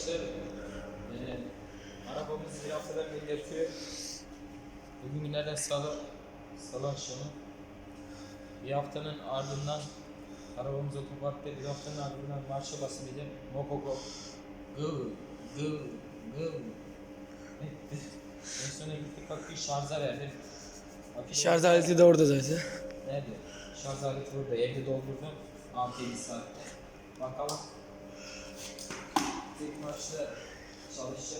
arkadaşlar. Ee, arabamız bir haftadan beri yatıyor. Bugün günlerden salı, salı akşamı. Bir haftanın ardından arabamız otoparkta bir haftanın ardından marşa basınca Mokoko gıv gıv gıv etti. En sonunda gittik kalktık şarja verdim. Akülü Şarj aleti de orada zaten. Nerede? Şarj aleti burada. Evde doldurdum. 6-7 saatte. Bakalım.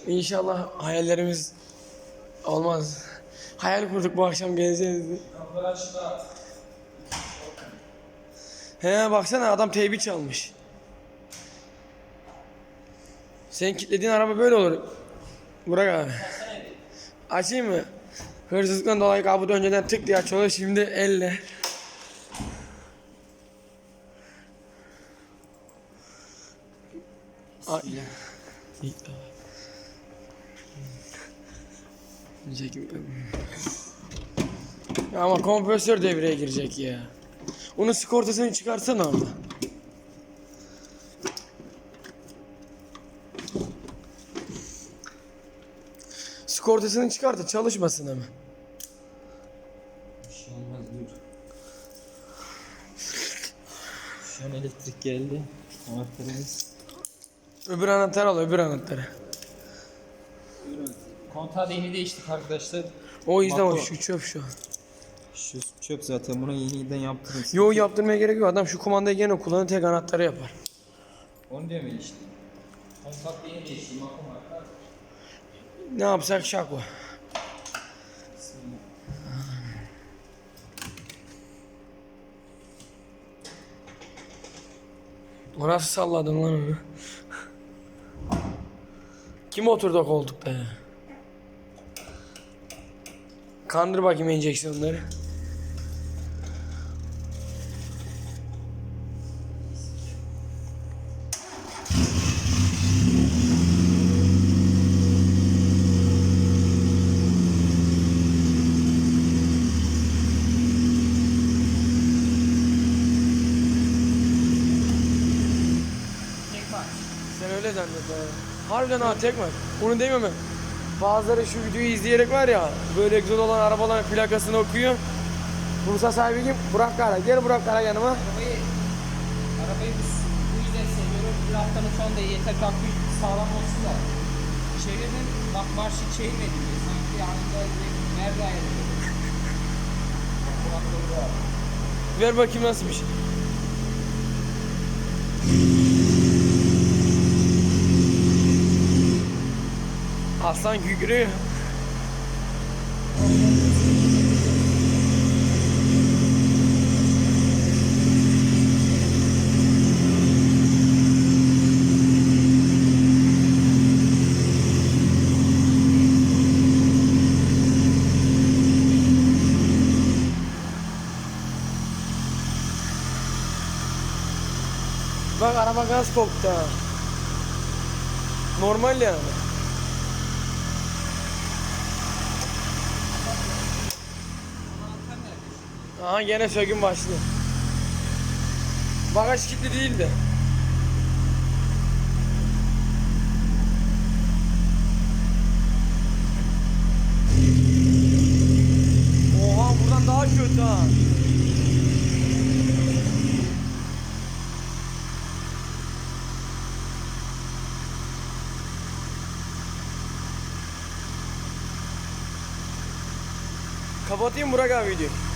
İnşallah hayallerimiz olmaz. Hayal kurduk bu akşam geleceğiz diye. He baksana adam teybi çalmış. Senin kilitlediğin araba böyle olur. Burak abi. Açayım mı? Hırsızlıktan dolayı kapı önceden tık diye açılıyor şimdi elle. Ay. Ya ama kompresör devreye girecek ya. Onun sigortasını çıkarsana orada. Sigortasını çıkart da çalışmasın hemen. Bir şey dur. Şu an elektrik geldi. Anahtarımız. Öbür anahtar al öbür anahtarı. Kontağı da yeni değiştik arkadaşlar. O yüzden o şu çöp şu. Şu çöp zaten buna yeniden yaptırırız. Yo yaptırmaya gerek yok adam şu kumandayı gene kullanır tek anahtarı yapar. Onu diyorum ya işte. Kontak da yeni değişti. Bakın arkadaşlar. Ne yapsak şak var. O nasıl salladın lan onu? Kim oturdu koltukta ya? Kandır bakayım enjeksiyonları. Sen öyle zannet ha. Harbiden ha tek var. Onu demiyorum ben. Bazıları şu videoyu izleyerek var ya böyle egzoz olan arabaların plakasını okuyor. Bursa sahibi kim? Burak Kara. Gel Burak Kara yanıma. Arabayı, arabayı bu, bu yüzden seviyorum. Bir haftanın sonunda yeter ki akü sağlam olsun da. Çevirdim, bak marşı çevirmedim. diye. Sanki anında nerede ayrılıyor. Ver bakayım nasıl bir şey. Aslan gügrüyor. Bak araba gaz koktu ha. Normal yani. Aha gene söküm başladı. Bagaj kilitli değildi. Oha buradan daha kötü ha. Kapatayım Burak abi videoyu.